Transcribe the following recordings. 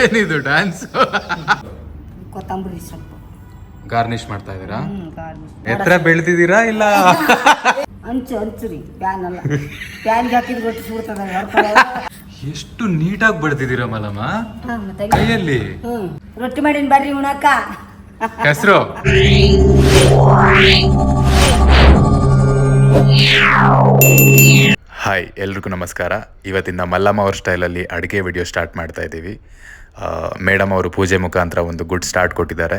ಏನಿದು ಡ್ಯಾನ್ಸ್ ಕೊತ್ತಂಬರಿ ಸೊಪ್ಪು. ಗಾರ್ನಿಶ್ ಮಾಡ್ತಾ ಇದ್ದೀರಾ? ಹ್ಮ್ ಗಾರ್ನಿಷ್ ಎತ್ತರ ಬೆಳ್ದಿದ್ದೀರಾ ಇಲ್ಲ? ಹಂಚು ಹಂಚು ರೀ ಪ್ಯಾನ್ ಅಲ್ಲ. ಪ್ಯಾನ್ಗೆ ಹಾಕಿದ್ರೆ ಗೊತ್ತು ಸುಡ್ತದ ಎಷ್ಟು ನೀಟಾಗಿ ಬೆಳ್ದಿದ್ದೀರಾ ಮಲಮ್ಮ? ಕೈಯಲ್ಲಿ? ಹ್ಞೂ ರೊಟ್ಟಿ ಮಾಡಿನ ಬರ್ರಿ ಉಣಕ ಹೆಸರು ಹಾಯ್ ಎಲ್ರಿಗೂ ನಮಸ್ಕಾರ. ಇವತ್ತಿಂದ ಮಲ್ಲಮ್ಮ ಅವ್ರ ಸ್ಟೈಲಲ್ಲಿ ಅಡುಗೆ ವಿಡಿಯೋ ಸ್ಟಾರ್ಟ್ ಮಾಡ್ತಾ ಇದ್ದೀವಿ. ಮೇಡಮ್ ಅವರು ಪೂಜೆ ಮುಖಾಂತರ ಒಂದು ಗುಡ್ ಸ್ಟಾರ್ಟ್ ಕೊಟ್ಟಿದ್ದಾರೆ.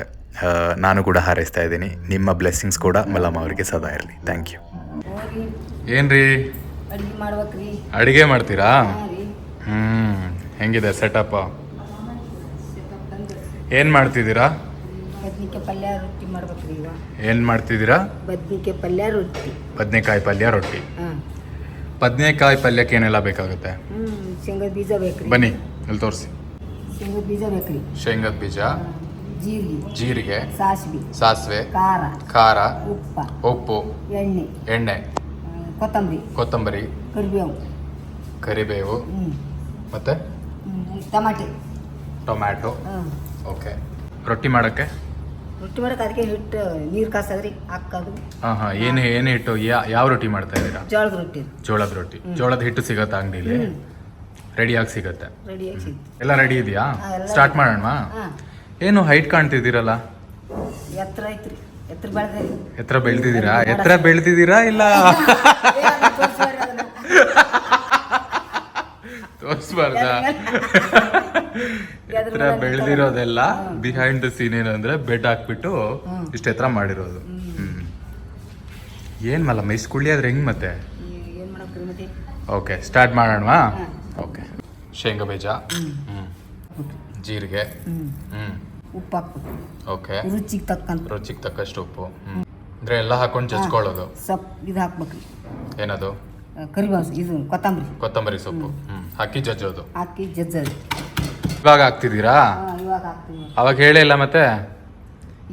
ನಾನು ಕೂಡ ಹಾರೈಸ್ತಾ ಇದ್ದೀನಿ. ನಿಮ್ಮ ಬ್ಲೆಸ್ಸಿಂಗ್ಸ್ ಕೂಡ ಮಲ್ಲಮ್ಮ ಅವರಿಗೆ ಸದಾ ಇರಲಿ. ಥ್ಯಾಂಕ್ ಯು ಏನ್ರಿ? ಅಡ್ಗೆ ಅಡುಗೆ ಮಾಡ್ತೀರಾ? ಹ್ಮ್ ಹೆಂಗಿದೆ ಸೆಟಪ್ ಏನು ಮಾಡ್ತಿದ್ದೀರಾ? ಬದ್ನಿಕಾಯಿ ಪಲ್ಯ ರೊಟ್ಟಿ ಮಾಡ್ಬೇಕ್ರಿ ಇವ ಏನು ಮಾಡ್ತಿದ್ದೀರಾ? ಬದ್ನಿಕಾಯಿ ಪಲ್ಯ ರೊಟ್ಟಿ. ಬದ್ನೆಕಾಯಿ ಪಲ್ಯ ರೊಟ್ಟಿ. ಹಾಂ. ಬದನೆಕಾಯಿ ಪಲ್ಯಕ್ಕೆ ಏನೆಲ್ಲ ಬೇಕಾಗುತ್ತೆ? ಶೇಂಗದ ಬೀಜ ಬೇಕ್ರಿ. ಬನ್ನಿ ಇಲ್ಲಿ ತೋರಿಸಿ. ಶೇಂಗದ ಬೀಜ ಬೇಕ್ರಿ. ಶೇಂಗದ ಬೀಜ ಜೀರಿಗೆ. ಜೀರಿಗೆ ಸಾಸಿವೆ. ಸಾಸಿವೆ ಖಾರ. ಖಾರ ಉಪ್ಪ. ಉಪ್ಪು ಎಣ್ಣೆ. ಎಣ್ಣೆ. ಕೊತ್ತಂಬರಿ. ಕೊತ್ತಂಬರಿ. ಕರಿಬೇವು. ಕರಿಬೇವು. ಮತ್ತೆ? ಟೊಮ್ಯಾಟೊ. Tomato okay. ರೊಟ್ಟಿ ಮಾಡೋಕ್ಕೆ? ರೊಟ್ಟಿ ಮಾಡಕ್ಕೆ ಅದಕ್ಕೆ ಹಿಟ್ಟು ನೀರು ಕಾಸದ್ರಿ ಹಾಕೋದು. ಹಾಂ ಹಾಂ ಏನು ಏನು ಹಿಟ್ಟು? ಯಾ ಯಾವ ರೊಟ್ಟಿ ಮಾಡ್ತಾ ಇದ್ದೀರಾ? ಜೋಳದ ರೊಟ್ಟಿ. ಜೋಳದ ರೊಟ್ಟಿ. ಜೋಳದ ಹಿಟ್ಟು ಸಿಗತ್ತಾ ಅಂಗಡಿಲಿ. ರೆಡಿಯಾಗಿ ಸಿಗತ್ತೆ. ರೆಡಿಯಾಗಿ ಸಿಗ್ತು ಎಲ್ಲ ರೆಡಿ ಇದೆಯಾ? ಹಾ, ಎಲ್ಲ ಸ್ಟಾರ್ಟ್ ಮಾಡೋಣ ಹಾಂ. ಏನು ಹೈಟ್ ಕಾಣ್ತಿದ್ದೀರಲ್ಲ? ಎತ್ತರ ಐತ್ರಿ. ಎತ್ತರ ಬೆಳೆದ್ರಿ ಎತ್ತರ ಬೆಳ್ದಿದ್ದೀರಾ? ಎತ್ತರ ಬೆಳ್ದಿದ್ದೀರಾ? ಇಲ್ಲ? ತೋರಿಸ್ಬಾರ್ದಾ ಎತ್ತರ ಬೆಳೆದಿರೋದೆಲ್ಲ ಬಿಹೈಂಡ್ ದ ಸೀನ್ ಏನಂದ್ರೆ ಬೆಡ್ ಹಾಕ್ಬಿಟ್ಟು ಇಷ್ಟ ಎತ್ತರ ಮಾಡಿರೋದು. ಹ್ಮ್. ಏನ್ ಮಲ್ಲ ಮೈಸ್ ಕುಳ್ಳಿ ಆದ್ರೆ ಹೆಂಗ್ ಮತ್ತೆ? ಏನು ಓಕೆ ಸ್ಟಾರ್ಟ್ ಮಾಡೋಣವಾ? ಓಕೆ ಶೇಂಗಾ ಬೀಜ? ಜೀರಿಗೆ? ಉಪ್ಪು ಹಾಕ್ಬೇಕು. ಓಕೆ ರುಚಿಗೆ ತಕ್ಕಂತ. ರುಚಿಗೆ ತಕ್ಕಷ್ಟು ಉಪ್ಪು. ಅಂದ್ರೆ ಎಲ್ಲ ಹಾಕೊಂಡು ಜಜ್ಕೊಳ್ಳೋದು? ಸೊಪ್ಪು ಇದು ಹಾಕ್ಬೇಕು. ಏನದು? ಕರಿಬೇವು ಇದು ಕೊತ್ತಂಬರಿ. ಕೊತ್ತಂಬರಿ ಸೊಪ್ಪು. ಹಾಕಿ ಜಜ್ಜೋದು? ಹಾಕಿ ಜಜ್ಜದು. ಇವಾಗ ಹಾಕ್ತಿದ್ದೀರಾ ಹಾಂ ಇವಾಗ ಹಾಕ್ತೀವಿ ಅವಾಗ ಹೇಳಿಲ್ಲ ಇಲ್ಲ ಮತ್ತೆ?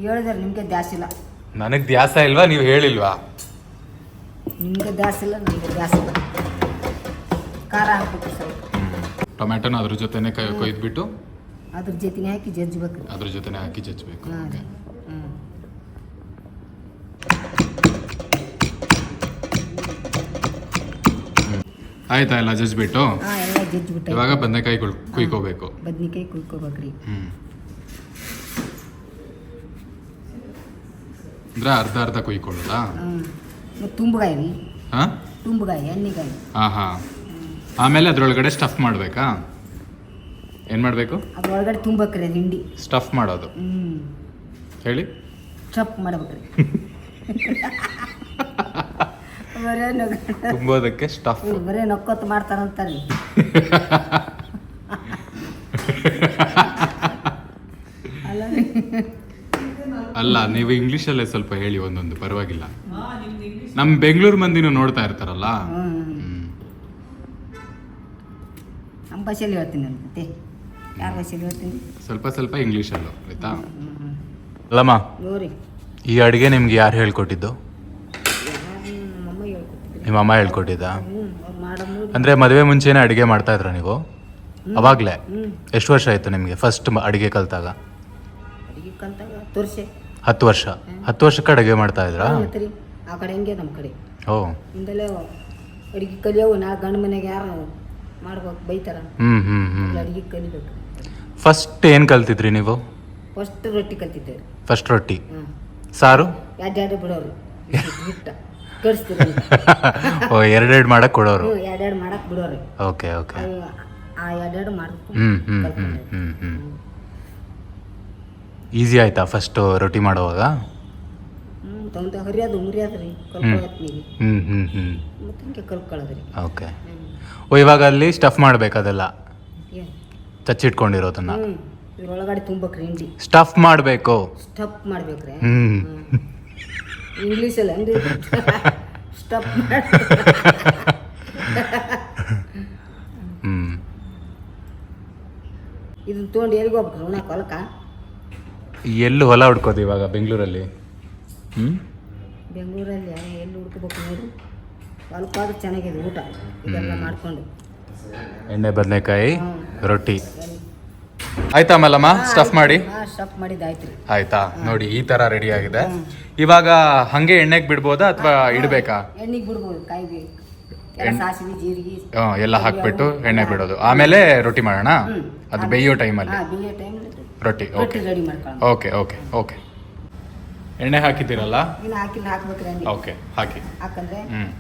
ಹೇಳಿದ್ರೆ ನಿಮಗೆ ದ್ಯಾಸ್ ಇಲ್ಲ. ನನಗೆ ದ್ಯಾಸ ಇಲ್ವಾ? ನೀವು ಹೇಳಿಲ್ವಾ? ನಿಮಗೆ ದ್ಯಾಸ್ ಇಲ್ಲ ನಮಗೆ ದ್ಯಾಸ್ ಇಲ್ಲ. ಖಾರ ಹಾಕ್ಬೇಕು ಸ್ವಲ್ಪ. ಟೊಮ್ಯಾಟೊನ ಅದ್ರ ಜೊತೆನೆ ಕೈ ಕೊಯ್ದ್ಬಿಟ್ಟು? ಅದ್ರ ಜೊತೆನೆ ಹಾಕಿ ಜಜ್ಬೇಕು ಅದ್ರ ಜೊತೆನೆ ಹಾಕಿ ಜಜ್ಬೇಕು ಹಾಂ. Okay. ಆಯ್ತಾ ಎಲ್ಲ ಜಜ್ಬಿಟ್ಟು? ಹಾಂ ಎಲ್ಲ ಜಜ್ಬಿಟ್ಟು ಇವಾಗ ಬದನೆಕಾಯಿ ಕುಯ್ಕೋಬೇಕು. ಬದನೆಕಾಯಿ ಕುಯ್ಕೋಬೇಕ್ರಿ. ಹ್ಮ್. ಅಂದ್ರೆ ಅರ್ಧ ಅರ್ಧ ಕುಯ್ಕೊಳ್ಳೋದಾ? ಮತ್ತು ತುಂಬಗಾಯಿ. ರೀ ಹಾ? ತುಂಬಗಾಯಿ ಎಣ್ಣೆಗಾಯಿ. ಹಾ ಹಾ. ಆಮೇಲೆ ಅದ್ರೊಳಗಡೆ ಸ್ಟಫ್ ಮಾಡಬೇಕಾ? ಏನ್ ಮಾಡಬೇಕು? ಅದ್ರೊಳಗಡೆ ತುಂಬಕ್ರಿ ಅದು ಹಿಂಡಿ ಸ್ಟಫ್ ಮಾಡೋದು. ಹ್ಞೂ ಹೇಳಿ. ಸ್ಟಫ್ ಮಾಡ್ಬೇಕ್ರಿ. ತುಂಬೋದಕ್ಕೆ ಸ್ಟಫ್ ಬರೀ ನಕ್ಕೊತ್ ಮಾಡ್ತಾರಂತಾರೆ. ಅಲ್ಲ. ನೀವು ಅಲ್ಲ ನೀವು ಇಂಗ್ಲೀಷಲ್ಲೇ ಸ್ವಲ್ಪ ಹೇಳಿ ಒಂದೊಂದು ಪರವಾಗಿಲ್ಲ. ನಮ್ಮ ಬೆಂಗಳೂರು ಮಂದಿನೂ ನೋಡ್ತಾ ಇರ್ತಾರಲ್ಲ. ನಮ್ಮ ಭಾಷೆಯಲ್ಲಿ ಹೇಳ್ತೀನಿ ನಾನು ಮತ್ತೆ ಭಾಷೆಯಲ್ಲಿ ಹೇಳ್ತೀನಿ? ಸ್ವಲ್ಪ ಸ್ವಲ್ಪ ಅಲ್ಲೋ ಆಯ್ತಾ? ಅಲ್ಲಮ್ಮ ಈ ಅಡುಗೆ ನಿಮ್ಗೆ ಯಾರು ಹೇಳ್ಕೊಟ್ಟಿದ್ದು? ನಿಮ್ಮ ಅಮ್ಮ ಹೇಳ್ಕೊಟ್ಟಿದ್ದ? ಹ್ಞೂ ಅಂದ್ರೆ ಮದುವೆ ಮುಂಚೆನೇ ಅಡುಗೆ ಮಾಡ್ತಾ ಇದ್ರ ನೀವು? ಅವಾಗ್ಲೇ? ಎಷ್ಟು ವರ್ಷ ಆಯ್ತು ನಿಮಗೆ ಫಸ್ಟ್ ಅಡುಗೆ ಕಲ್ತಾಗ? ಅಡಿಗೆ ಕಲ್ತಾಗ ತೋರಿಸೆ ಹತ್ತು ವರ್ಷ. ಹತ್ತು ವರ್ಷಕ್ಕೆ ಅಡುಗೆ ಮಾಡ್ತಾ ಇದ್ರಾ? ಆ ಕಡೆ ಹೆಂಗೆ ನಮ್ಮ ಕಡೆ? ಓ. ಇಂದಲೇ ಅಡಿಗೆ ಕಲಿಯವು ನಾ ಗಂಡ ಮನೆಗೆ ಯಾರು ಮಾಡ್ಬೇಕು ಬೈತಾರ? ಹ್ಮ್ ಹ್ಮ್ ಅಡಿಗೆ ಕಲಿಬೇಕು. ಫಸ್ಟ್ ಏನು ಕಲ್ತಿದ್ರಿ ನೀವು? ಫಸ್ಟ್ ರೊಟ್ಟಿ ಕಲ್ತಿದ್ದೆ. ಫಸ್ಟ್ ರೊಟ್ಟಿ. ಸಾರು? ಎರಡೆರಡು ಬಿಡೋರು? ಹಿಟ್ಟ. ಕಳಿಸ್ತೀರಿ ಓ ಎರಡೆರಡು ಮಾಡಕ್ ಕೊಡೋರು. ಎರಡೆರಡು ಮಾಡಕ್ ಬಿಡೋರು. Okay okay. ಆ ಎರಡೆರಡು ಮಾಡ್ಬೇಕು ಹ್ಮ್ ಹ್ಮ್ ಹ್ಮ್ ಹ್ಮ್ ಹ್ಮ್. ಈಸಿ ಆಯ್ತಾ ಫಸ್ಟ್ ರೊಟ್ಟಿ ಮಾಡುವಾಗ? ಹ್ಞೂ ತೊಗೊಂತ ಹರಿಯೋದು ಮುರಿಯೋದು ರೀ. ಕಲ್ಕೊಳತ್ನಿಗೆ ಹ್ಮ್ ಹ್ಮ್ ಹ್ಮ್. ಮತ್ತೆ ಹಿಂಗೆ ಕಲ್ಕೊಳ್ಳೋದು ಓಕೆ. ಓ ಇವಾಗ ಅಲ್ಲಿ ಸ್ಟಫ್ ಮಾಡ್ಬೇಕು ಅದೆಲ್ಲ? ಚಚ್ಚಿಟ್ಕೊಂಡಿರೋದನ್ನ? ಹ್ಞೂ ಇದ್ರೊಳಗಡೆ ತುಂಬಕ್ರಿ ಹಿಂಡಿ ಸ್ಟಫ್ ಮಾಡಬೇಕು. ಸ್ಟಫ್ ಮಾಡ್ಬೇಕ್ರಿ. ಹ್ಮ್. ಇಂಗ್ಲೀಷಲ್ಲಿ ಅಂದ್ರೆ ಸ್ಟಪ್ ಮಾಡಿ. ಹ್ಮ್. ಇದನ್ನ ತೊಗೊಂಡು ಎಲ್ಲಿಗೆ ಹೋಗ್ಬೇಕು ಉಣ್ಣಕ್ಕೆ ಹೊಲಕ್ಕ ಎಲ್ಲಿ ಹೊಲ ಹುಡ್ಕೋದು ಇವಾಗ ಬೆಂಗಳೂರಲ್ಲಿ? ಹ್ಮ್? ಬೆಂಗಳೂರಲ್ಲಿ ಎಲ್ಲಿ ಹುಡ್ಕೋಬೇಕು ನೋಡಿ. ಹೊಲಕ್ಕೆ ಹೋದ್ರೆ ಚೆನ್ನಾಗಿದೆ ಊಟ ಇದೆಲ್ಲ ಮಾಡ್ಕೊಂಡು. ಎಣ್ಣೆ ಬದನೆಕಾಯಿ ರೊಟ್ಟಿ. ಆಯ್ತಾ ಮಲ್ಲಮ್ಮ? ಸ್ಟಫ್ ಮಾಡಿ? ಹಾಂ ಸ್ಟಫ್ ಆಯ್ತು ಆಯ್ತಾ? ನೋಡಿ ಈ ತರ ರೆಡಿ ಆಗಿದೆ. ಇವಾಗ ಹಂಗೆ ಎಣ್ಣೆಗೆ ಬಿಡ್ಬೋದಾ ಅಥವಾ ಇಡಬೇಕಾ? ಎಣ್ಣೆಗೆ ಬಿಡ್ಬೋದು ಕಾಯಿಗೆ. ಎಲ್ಲ ಎಣ್ಣೆ- ಸಾಸಿವೆ ಜೀರಿಗೆ. ಹ್ಮ್, ಎಲ್ಲ ಹಾಕ್ಬಿಟ್ಟು ಎಣ್ಣೆ ಬಿಡೋದು. ಆಮೇಲೆ ರೊಟ್ಟಿ ಮಾಡೋಣ? ಅದು ಬೇಯೋ ಟೈಮಲ್ಲಿ ಹಾಂ ರೊಟ್ಟಿ ಓಕೆ ಓಕೆ ಓಕೆ ಓಕೆ ಎಣ್ಣೆ ಹಾಕಿದ್ದೀರಲ್ಲ? ಹಾಕಿಲ್ಲ ಹಾಕ್ಬೇಕ್ರಿ ಓಕೆ ಹಾಕಿ. ಹಾಕಂದ್ರೆ ಹ್ಮ್.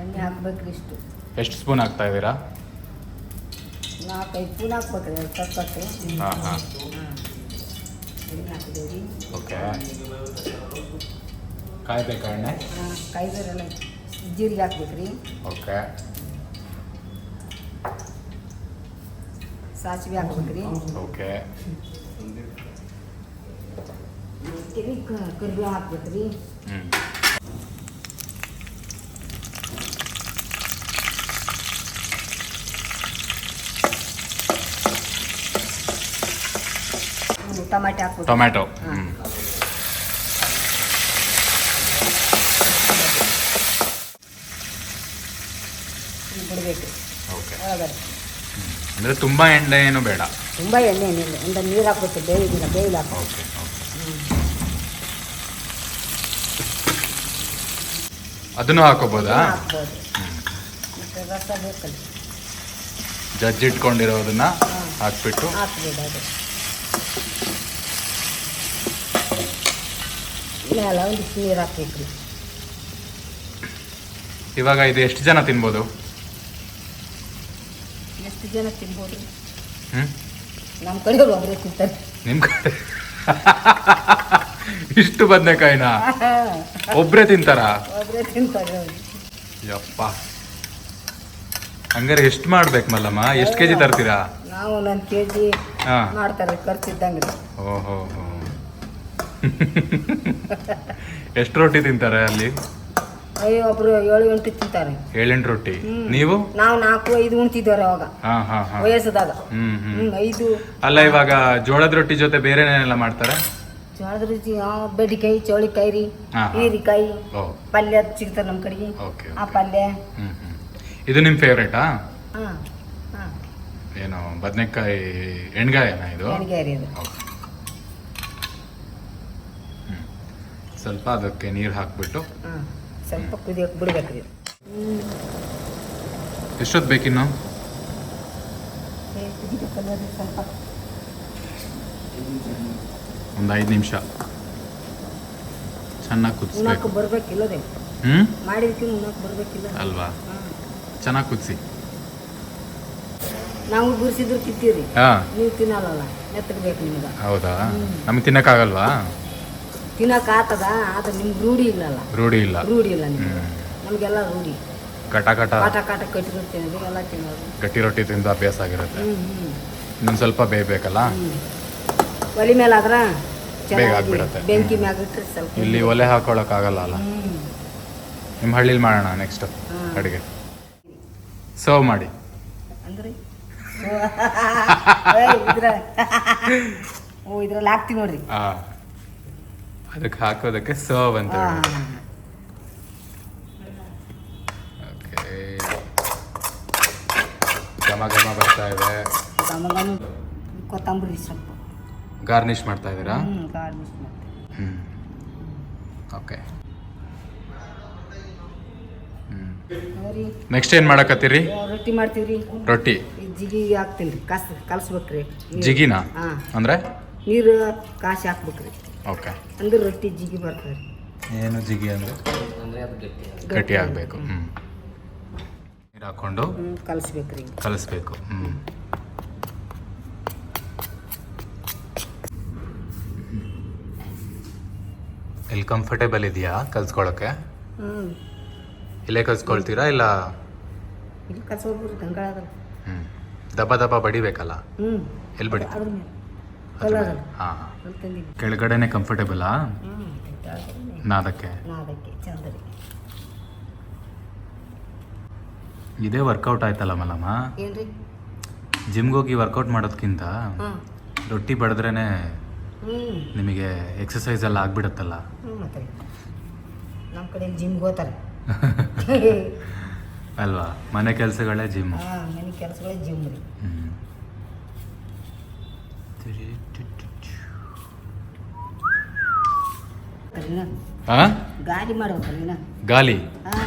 ಎಣ್ಣೆ ಹಾಕ್ಬೇಕ್ರಿ ಇಷ್ಟು. ಎಷ್ಟು ಸ್ಪೂನ್ ಹಾಕ್ತಾ ಇದ್ದೀರಾ? ನಾಲ್ಕೈದು ಸ್ಪೂನ್ ಹಾಕ್ಬೇಕ್ರಿ ಸಪ್ಪತ್ತು ಹಾಂ ಹಾಂ ಎಣ್ಣೆ ಹಾಕಿದೇವ್ರಿ ಓಕೆ ಕಾಯ್ಬೇಕಾ ಎಣ್ಣೆ ಕಾಯ್ದರೆಲ್ಲ ಜೀರಿಗೆ ಹಾಕ್ಬೇಕ್ರಿ ಓಕೆ ಸಾಸಿವೆ ಹಾಕ್ಬೇಕ್ರಿ ಓಕೆ ಇಲ್ಲಿ ಕರಿಬೇವು ಹಾಕ್ಬೇಕ್ರಿ ಹ್ಞೂ ಹ್ಮ್, ಟಮಾಟೆ ಟೊಮ್ಯಾಟೊ ಹಾ. ಹ್ಞೂ ಬಿಡ್ಬೇಕು. ಓಕೆ. ಒಳಗಡೆ. ಅಂದರೆ ತುಂಬ ಎಣ್ಣೆ ಏನು ಬೇಡ? ತುಂಬ ಎಣ್ಣೆ ಏನಿಲ್ಲ. ಒಂದು ನೀರು ಹಾಕ್ಬೇಕು ಬೇಯಿದಿಲ್ಲ ಬೇಯಿಲ್ಲ ಹಾಕೋ ಓಕೆ ಓಕೆ. ಅದನ್ನು ಹಾಕೋಬೋದಾ? ಹಾಕ್ಬೋದು. ಮತ್ತು ರಸ ಬೇಕಲ್ಲ. ಜಜ್ಜಿಟ್ಕೊಂಡಿರೋದನ್ನ ಹಾಕ್ಬಿಟ್ಟು ಅದು ಮೇಲೆ ಒಂದಿಷ್ಟು ನೀರು ಹಾಕ್ಬೇಕು ಇವಾಗ ಇದು ಎಷ್ಟು ಜನ ತಿನ್ಬೋದು? ಎಷ್ಟು ಜನ ತಿನ್ಬೋದು? ಹ್ಞೂ ನಮ್ಮ ಕಡೆ ಒಬ್ಬರೇ ತಿಂತಾರೆ. ನಿಮ್ಮ ಕಡೆ? ಇಷ್ಟು ಬದನೆಕಾಯಿನ? ಒಬ್ಬರೇ ತಿಂತಾರಾ? ಒಬ್ಬರೇ ತಿಂತಾರೆ ಯಪ್ಪ. ಹಂಗಾರೆ ಎಷ್ಟು ಮಾಡ್ಬೇಕು ಮಲ್ಲಮ್ಮ? ಎಷ್ಟು ಕೆಜಿ ತರ್ತೀರಾ? ನಾವು ಒಂದೊಂದು ಕೆ ಜಿ ಹಾ. ಮಾಡ್ತಾರೆ ಖರ್ಚಿದ್ದಂಗೆ. ಓಹೋ ಹೋ ಎಷ್ಟು ರೊಟ್ಟಿ ತಿಂತಾರೆ ಅಲ್ಲಿ? ಅಯ್ಯೋ ಒಬ್ರು ಏಳು ಎಂಟು ತಿಂತಾರೆ. ಏಳೆಂಟು ರೊಟ್ಟಿ. ನೀವು? ನಾವು ನಾಲ್ಕು ಐದು ಉಣ್ತಿದ್ದೇವ್ರಿ ಅವಾಗ. ಹಾ ಹಾ ಹಾ. ವಯಸ್ಸದಾಗ. ಹ್ಮ್ ಹ್ಮ್. ಹ್ಮ್ ಐದು. ಅಲ್ಲ ಇವಾಗ ಜೋಳದ ರೊಟ್ಟಿ ಜೊತೆ ಬೇರೆನೇನೆಲ್ಲ ಮಾಡ್ತಾರೆ? ಜೋಳದ ರುಚಿ ಬೆಡಿಕಾಯಿ ಚೌಳಿಕಾಯಿ ರೀ ಹಾ, ಹಾ. ಹೀರಿಕಾಯಿ ಓ. ಪಲ್ಯ ಸಿಗ್ತಾರೆ ನಮ್ಮ ಕಡೆಗೆ. ಓಕೆ ಆ ಪಲ್ಯ. ಹ್ಮ್ ಹ್ಮ್. ಇದು ನಿಮ್ಮ ಫೇವ್ರೇಟಾ ಹಾಂ ಹಾಂ. ಏನು ಬದನೆಕಾಯಿ ಎಣ್ಗಾಯನ ಇದು? ಎಣ್ಗಾಯಿ ರೀ ಅದು. ಸ್ವಲ್ಪ ಅದಕ್ಕೆ ನೀರು ಹಾಕ್ಬಿಟ್ಟು. ಸ್ವಲ್ಪ ಕುದಿಯೋಕೆ ಬಿಡ್ಬೇಕ್ರಿ. ಎಷ್ಟೊತ್ತು ಬೇಕಿನ್ನು? ಒಂದು ಐದು ನಿಮಿಷ. ಚೆನ್ನಾಗಿ ಕುದಿಸ್ಬೇಕು. ಬರ್ಬೇಕಿಲ್ಲ ರೀ ಹ್ಞೂ ಮಾಡಿದಕ್ಕೆ ಉಣ್ಣಕ್ಕೆ ಬರ್ಬೇಕಿಲ್ಲ? ಅಲ್ವಾ? ಚೆನ್ನಾಗಿ ಕುದಿಸಿ. ನಾವು ಗುರ್ಸಿದ್ರು ತಿಂತೀವಿ ಹಾಂ. ನೀವು ತಿನ್ನಲ್ಲ ಮೆತ್ತಗೆ ಬೇಕು ನಿಮ್ಗೆ. ಹೌದಾ? ನಮ್ಗೆ ತಿನ್ನಕ್ಕಾಗಲ್ವಾ? ತಿನ್ನಕ್ಕೆ ಆತದ ಆದ್ರೆ ನಿಮ್ಗೆ ರೂಢಿ ಇಲ್ಲಲ್ಲ. ರೂಢಿ ಇಲ್ಲ. ರೂಢಿ ಇಲ್ಲ ನಿಮ್ಗೆ. ನಮಗೆಲ್ಲ ರೂಢಿ. ಕಟ ಕಟ. ಕಾಟ ಕಾಟ ಎಲ್ಲ ತಿನ್ನೋದು. ಗಟ್ಟಿ ರೊಟ್ಟಿ ತಿಂದು ಅಭ್ಯಾಸ ಆಗಿರುತ್ತೆ. ಹ್ಞೂ ಹ್ಞೂ ಇನ್ನೊಂದು ಸ್ವಲ್ಪ ಬೇಯಬೇಕಲ್ಲ? ಒಲೆ ಮೇಲೆ ಆದ್ರೆ ಚೆನ್ನಾಗಿ ಆಗ್ಬಿಡತ್ತೆ. ಬೆಂಕಿ ಮ್ಯಾಗ ಸ್ವಲ್ಪ ಇಲ್ಲಿ ಒಲೆ ಹಾಕೊಳ್ಳೋಕ್ಕಾಗಲ್ಲ ಅಲ್ಲ? ನಿಮ್ಮ ಹಳ್ಳಿಲಿ ಮಾಡೋಣ ನೆಕ್ಸ್ಟ್ ಅಡುಗೆ. ಸರ್ವ್ ಮಾಡಿ. ಅಂದ್ರೆ? ಓ ಇದ್ರಲ್ಲಿ ಹಾಕ್ತೀವಿ ನೋಡ್ರಿ. ಆ. ಅದಕ್ಕೆ ಹಾಕೋದಕ್ಕೆ ಸರ್ವ್ ಅಂತ ಓಕೆ ಘಮ ಘಮ ಬರ್ತಾ ಇದೆ. ಕೊತ್ತಂಬರಿ ಸೊಪ್ಪು. ಗಾರ್ನಿಶ್ ಮಾಡ್ತಾ ಇದ್ದೀರಾ? ಮಾಡ್ತೀವಿ ಹ್ಞೂ ಓಕೆ ನೆಕ್ಸ್ಟ್ ಏನು ಮಾಡಕತ್ತೀರಿ? ರೊಟ್ಟಿ ಮಾಡ್ತೀವಿ ರೊಟ್ಟಿ. ಜಿಗಿ ಹಾಕ್ತೀನಿ ರೀ ಕಸ್ ಕಲ್ಸ್ಬೇಕ್ರಿ. ಜಿಗಿನಾ? ಅಂದರೆ? ನೀರು ಕಾಸಿ ಹಾಕ್ಬೇಕ್ರಿ. ಓಕೆ. ಅಂದ್ರೆ ರೊಟ್ಟಿ ಜಿಗಿ ಬರ್ತದೆ ಏನು ಜಿಗಿ ಅಂದ್ರೆ? ಗಟ್ಟಿ ಆಗಬೇಕು. ಹ್ಞೂ ನೀರು ಹಾಕ್ಕೊಂಡು ಹ್ಞೂ ಕಲಿಸ್ಬೇಕ್ರಿ ಕಲಿಸ್ಬೇಕು. ಹ್ಞೂ ಇಲ್ಲಿ ಕಂಫರ್ಟೇಬಲ್ ಇದೆಯಾ ಕಲ್ಸ್ಕೊಳಕ್ಕೆ? ಹ್ಞೂ ಇಲ್ಲೇ ಕಲ್ಸ್ಕೊಳ್ತೀರಾ ಇಲ್ಲ? ಇಲ್ಲಿ ಕಲ್ಸ್ಬೇಕ್ರಿ ಗಂಗಾಳ ಹ್ಞೂ ದಬ್ಬ ದಬ್ಬ ಬಡಿಬೇಕಲ್ಲ? ಹ್ಞೂ ಎಲ್ಲಿ ಬಡಿತೀರಾ? ಹಾಂ ಅಲ್ಲಿ ತಂದಿದ್ದು ಕೆಳಗಡೆನೆ ಕಂಫರ್ಟೇಬಲಾ ಹ್ಞೂ ನಾದಕ್ಕೆ? ನಾದಕ್ಕೆ ಇದೇ ವರ್ಕೌಟ್ ಆಯ್ತಲ್ಲ ಮಲ್ಲಮ್ಮ? ಏನ್ರಿ? ಜಿಮ್ಗೆ ಹೋಗಿ ವರ್ಕೌಟ್ ಮಾಡೋದಕ್ಕಿಂತ ಹಾಂ ರೊಟ್ಟಿ ಬಡಿದ್ರೇ ಹ್ಞೂ ನಿಮಗೆ ಎಕ್ಸಸೈಸ್ ಎಲ್ಲ ಆಗ್ಬಿಡತ್ತಲ್ಲ? ಹ್ಞೂ ಮತ್ತೆ ನಮ್ಮ ಕಡೆ ಜಿಮ್ಗೆ ಹೋಗ್ತಾರೆ. ಅಲ್ವಾ? ಮನೆ ಕೆಲಸಗಳೇ ಜಿಮ್ ಹಾಂ ಮನೆ ಕೆಲಸಗಳೇ ಜಿಮ್ ರೀ. ಹಾ ಗಾಡಿ ಮಾಡ್ಬೇಕಲ್ಲ ಗಾಲಿ ಹಾ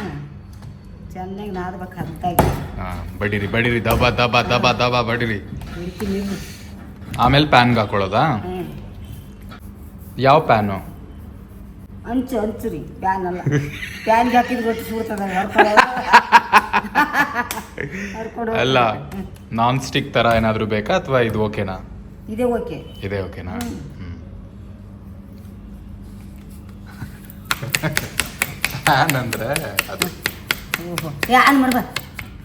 ಚೆನ್ನಾಗಿ ನಾದ್ಬೇಕು ಹಾ ಬಡಿರಿ ಬಡಿರಿ ದಬ ದಬ ದಬ ದಬ ಬಡಿರಿ. ಆಮೇಲೆ ಪ್ಯಾನ್ಗೆ ಹಾಕೊಳ್ಳೋದಾ. ಯಾವ ಪ್ಯಾನು? ಅಂಚು ಅಂಚು ರೀ ಪ್ಯಾನ್ ಅಲ್ಲ. ಪ್ಯಾನ್ಗೆ ಹಾಕಿದ್ರೆ ರೊಟ್ಟಿ ಸುಡ್ತದ ಅಲ್ಲ ನಾನ್ ಸ್ಟಿಕ್ ತರ ಏನಾದರೂ ಬೇಕಾ ಅಥವಾ ಇದು ಓಕೆನಾ? ಇದೇ ಓಕೆ. ಇದೆ ಓಕೆನಾ ಪ್ಯಾನ್ ಅಂದ್ರೆ ಅದು. ಓಹೋ. ಮಾಡ್ಬ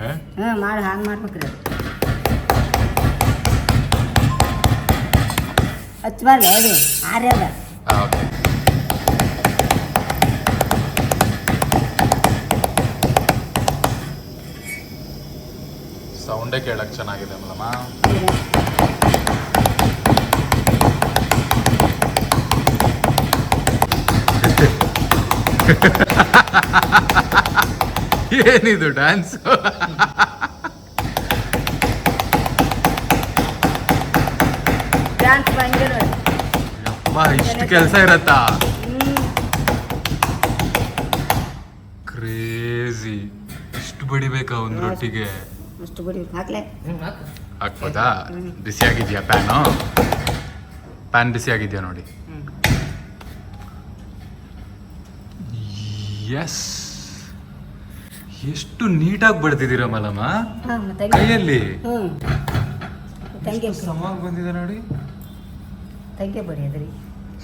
ಹಾ? ಹ್ಞೂ ಮಾಡಿ ಹಂಗೆ ಮಾಡ್ಬೇಕ್ರಿ ಅದು. ಹಚ್ಬಾರ್ದು ಅದು? ಆರ್ಯದ ಓಕೆ. ಸೌಂಡೇ ಕೇಳಕ್ ಚೆನ್ನಾಗಿದೆ ಮಲ್ಲಮ್ಮ. ಏನಿದು ಡ್ಯಾನ್ಸ್ ಅಪ್ಪ ಇಷ್ಟು ಕೆಲಸ ಇರತ್ತಾ? ಕ್ರೇಜಿ ಇಷ್ಟು ಬಡಿಬೇಕಾ ಒಂದು ರೊಟ್ಟಿಗೆ? ಅಷ್ಟು ಬಿಡಿ ಹಾಕ್ಲೆ. ಹಾಕ್ಬೋದಾ? ಬಿಸಿ ಆಗಿದ್ಯಾ ಪ್ಯಾನು? ಪ್ಯಾನ್ ಬಿಸಿ ಆಗಿದ್ಯಾ ನೋಡಿ. ಎಸ್ ಎಷ್ಟು ನೀಟಾಗಿ ಬಡ್ದಿದ್ದೀರ ಮಲಮ್ಮ ಕೈಯಲ್ಲಿ ಹ್ಞೂ ಸಮಾನ ಬಂದಿದೆ ನೋಡಿ ತಂಗೆ ಬಡಿಯೋದ್ರಿ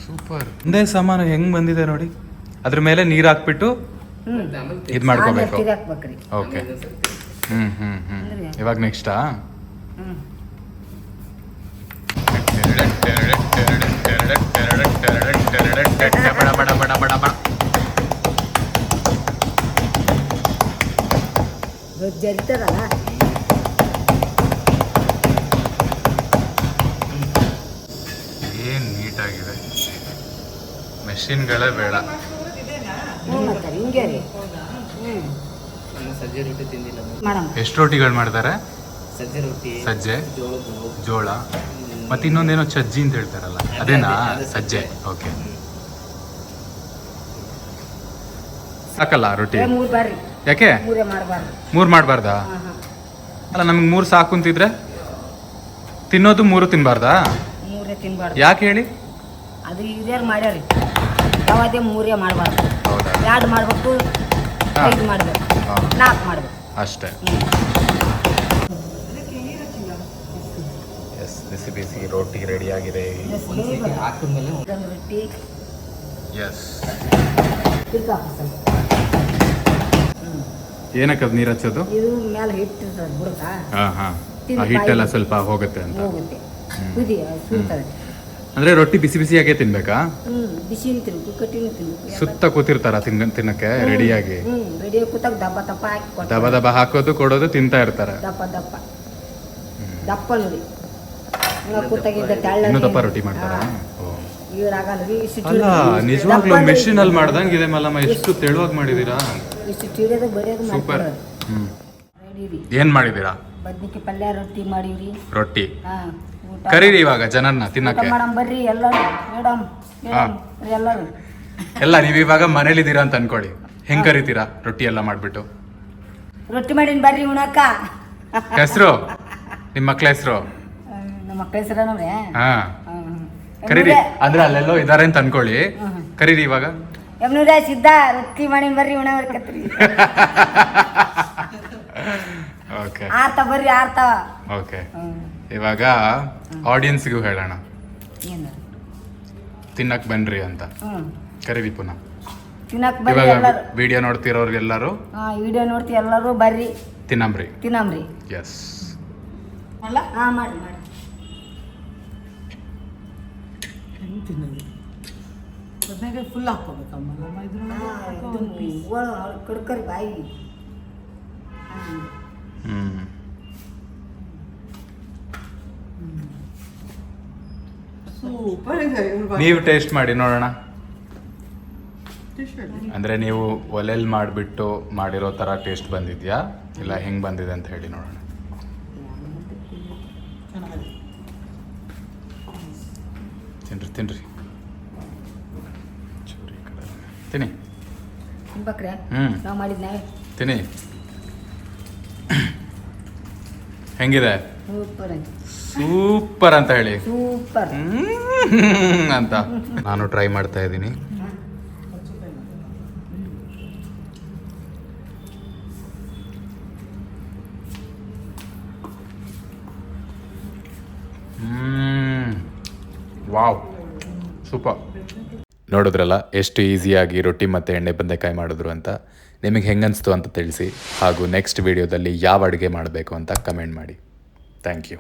ಸೂಪರ್ ಒಂದೇ ಸಮಾನ ಹೆಂಗ್ ಬಂದಿದೆ ನೋಡಿ ಅದ್ರ ಮೇಲೆ ನೀರ್ ಹಾಕ್ಬಿಟ್ಟು ಇದು ಮಾಡ್ಕೋಬೇಕು ಓಕೆ ಹ್ಮ್ ಹ್ಮ್ ಹ್ಮ್ ಇವಾಗ ನೆಕ್ಸ್ಟಾ ಬಡ ಬಡ ಬಡ ಬಡ ಬಡ ಜರಿತಾರಲ್ಲ? ಏನು ನೀಟಾಗಿದೆ? ಮೆಷಿನ್ಗಳೇ ಬೇಡ. ಹಿಂಗೆ ರೀ. ಸಜ್ಜೆ ರೊಟ್ಟಿ ತಿಂದಿಲ್ಲ ಎಷ್ಟು ರೊಟ್ಟಿಗಳು ಮಾಡ್ತಾರೆ? ಸಜ್ಜೆ ರೊಟ್ಟಿ ಸಜ್ಜೆ ಜೋಳ ಮತ್ತೆ ಇನ್ನೊಂದೇನೋ ಚಜ್ಜಿ ಅಂತ ಹೇಳ್ತಾರಲ್ಲ ಅದೇನಾ? ಸಜ್ಜೆ. ಓಕೆ. ಸಾಕಲ್ಲ ರೊಟ್ಟಿ? ಮೂರು ಬರ್ರಿ ಯಾಕೆ? ಮೂರೇ ಮಾಡಬಾರ್ದು. ಮೂರು ಮಾಡಬಾರ್ದಾ? ಅಲ್ಲ ನಮ್ಗೆ ಮೂರು ಸಾಕು ಅಂತಿದ್ರೆ? ತಿನ್ನೋದು ಮೂರು ತಿನ್ನಬಾರ್ದಾ ಮೂರೇ ತಿನ್ಬಾರ್ದು. ಯಾಕೆ ಹೇಳಿ? ಅದು ಹಿರಿಯರು ಮಾಡ್ಯಾರಿ? ಯಾವುದೇ ಮೂರೇ ಮಾಡಬಾರ್ದು. ಹೌದಾ? ಎರಡು ಮಾಡಬೇಕು? ಹಾ. ಐದು ಮಾಡ್ಬೇಕು. ಹಾ. ನಾಲ್ಕು ಮಾಡಬೇಕು. ಅಷ್ಟೇ. ಎಸ್ ಬಿಸಿ ಬಿಸಿ ರೋಟಿ ರೆಡಿ ಆಗಿದೆ ರೊಟ್ಟಿ. ಎಸ್. ತಿರ್ಗಾ ಹಾಕು ಸ್ವಲ್ಪ. ನೀರ್ ನೀರು ಹಚ್ಚೋದು? ಇದು ಮೇಲೆ ಹಿಟ್ಟು ಇರ್ತದೆ ಬುಡಕ ಹಾ ಹಾ. ಆ ಹಿಟ್ಟೆಲ್ಲ ಸ್ವಲ್ಪ ಹೋಗುತ್ತೆ ಅಂತ. ಹೋಗುತ್ತೆ. ಕುದಿ ಸುಡ್ತದೆ. ಅಂದ್ರೆ ರೊಟ್ಟಿ ಬಿಸಿ ಬಿಸಿಯಾಗೆ ತಿನ್ಬೇಕಾ? ಹ್ಞೂ ಬಿಸಿನೂ ತಿನ್ಬೇಕು ಕಟ್ಟಿನೂ ತಿನ್ಬೇಕು. ಎಲ್ಲ- ಸುತ್ತ ಕೂತಿರ್ತಾರ ತಿನ್ನ ತಿನ್ನಕ್ಕೆ? ರೆಡಿಯಾಗಿ? ಹ್ಞೂ ರೆಡಿ ಕೂತಾಗ ದಪ್ಪ ದಪ್ಪ ಹಾಕಿ ಕೊಡ್ತಾರೆ. ದಬ ದಬ ಹಾಕೋದು ಕೊಡೋದು ತಿಂತಾ ಇರ್ತಾರೆ. ದಪ್ಪ ದಪ್ಪ. ದಪ್ಪ ನೋಡಿ. ಇವಾಗ ಕೂತಾಗಿದ್ದ ತೆಳ್ಳಗೆ ಇನ್ನೂ ದಪ್ಪ ರೊಟ್ಟಿ ಮಾಡ್ತಾರ? ಅಲ್ಲ ನಿಜವಾಗ್ಲೂ ಮೆಷಿನ್ ಅಲ್ಲಿ ಮಾಡ್ದಂಗಿದೆ ಮಲ್ಲಮ್ಮ ಎಷ್ಟು ತೆಳುವಾಗಿ ಮಾಡಿದೀರಾ ಸೂಪರ್ ಏನ್ ಮಾಡಿದೀರಾ ಬದ್ನಿಕಾಯಿ ಪಲ್ಯ ರೊಟ್ಟಿ ಮಾಡಿವ್ರಿ ರೊಟ್ಟಿ. ಕರೀರಿ ಇವಾಗ ಜನನ್ನ ಊಟ ತಿನ್ನಕ್ಕೆ. ಮಾಡಮ್ ಬರ್ರಿ ಎಲ್ಲರೂ. ಮೇಡಮ್ ಎಲ್ಲರೂ. ಎಲ್ಲ ನೀವ್ ಇವಾಗ ಮನೇಲಿದ್ದೀರಾ ಅಂತ ಅನ್ಕೊಳ್ಳಿ. ಹೆಂಗ್ ಕರಿತೀರಾ ರೊಟ್ಟಿ ಎಲ್ಲ ಮಾಡ್ಬಿಟ್ಟು? ರೊಟ್ಟಿ ಮಾಡಿನ್ ಬರ್ರಿ ಉಣಕ್ಕ. ಹೆಸರು? ನಿಮ್ಮ ಮಕ್ಳ ಹೆಸರು? ನಮ್ಮ ಮಕ್ಕಳ ಹೆಸರನವ್ರೆ ಹಾ. ಕರೀರಿ ಅಂದ್ರೆ ಅಲ್ಲೆಲ್ಲೋ ಇದಾರೆ ಅಂತ ಅನ್ಕೊಳ್ಳಿ. ಕರೀರಿ ಇವಾಗ. ಎಮ್ನೂರ ಸಿದ್ಧ ರೊಟ್ಟಿ ಮಾಡಿ ಬರ್ರಿ ಉಣವರ್ಕತ್ರಿ ಓಕೆ. ಆರ್ತ ಬರ್ರಿ ಆರ್ತ. ಓಕೆ. ಇವಾಗ ಆಡಿಯನ್ಸ್ಗೂ ಹೇಳೋಣ. ತಿನ್ನಕ್ ಬನ್ರಿ ಅಂತ. ಕರೀರಿ ಪುನಃ. ತಿನ್ನಕ್ ಬರ್ರಿ ಇವಾಗ ಎಲ್ಲರೂ. ವಿಡಿಯೋ ನೋಡ್ತಿರೋರ್ಗೆಲ್ಲರೂ ಹಾ ವಿಡಿಯೋ ನೋಡ್ತಿ ಎಲ್ಲರೂ ಬರ್ರಿ. ತಿನ್ನಂಬ್ರಿ ತಿನ್ನಂಬ್ರಿ ಎಸ್ ಹಾ ಮಾಡಿ ಮಾಡಿ ಫುಲ್ ಹಾಕೋಬೇಕಮ್ಮ ಕಡ್ಕರಿ ಬಾಯಿ. ಹ್ಮ್. ಸೂಪರ್ ಇದೆ ಇವ್ರ ನೀವು ಟೇಸ್ಟ್ ಮಾಡಿ ನೋಡೋಣ. ಅಂದ್ರೆ ನೀವು ಒಲೆಯಲ್ಲಿ ಮಾಡಿಬಿಟ್ಟು ಮಾಡಿರೋ ತರ ಟೇಸ್ಟ್ ಬಂದಿದ್ಯಾ? ಇಲ್ಲ ಹೆಂಗ್ ಬಂದಿದೆ ಅಂತ ಹೇಳಿ ನೋಡೋಣ ಚೆನ್ನಾಗಿದೆ ತಿನ್ರಿ. ಚೂರಿ ಕಡೆ. ತಿನ್ನಿ. ತಿನ್ಬೇಕ್ರೆ ಹ್ಮ್. ನಾವು ಮಾಡಿದ್ ನಾವೇ ತಿನ್ನಿ. ಹೆಂಗಿದೆ? ಸೂಪರ್ ಅಂತ ಸೂಪರ್ ಅಂತ ಹೇಳಿ. ಸೂಪರ್. ಅಂತ. ನಾನು ಟ್ರೈ ಮಾಡ್ತಾ ಇದ್ದೀನಿ. ವಾವ್. ಸೂಪರ್. ನೋಡಿದ್ರಲ್ಲ, ಎಷ್ಟು ಈಸಿಯಾಗಿ ರೊಟ್ಟಿ ಮತ್ತು ಎಣ್ಣೆ ಬದನೆಕಾಯಿ ಮಾಡಿದ್ರು ಅಂತ. ನಿಮಗೆ ಹೆಂಗನ್ನಿಸ್ತು ಅಂತ ತಿಳಿಸಿ. ಹಾಗೂ ನೆಕ್ಸ್ಟ್ ವಿಡಿಯೋದಲ್ಲಿ ಯಾವ ಅಡುಗೆ ಮಾಡಬೇಕು ಅಂತ ಕಮೆಂಟ್ ಮಾಡಿ. Thank you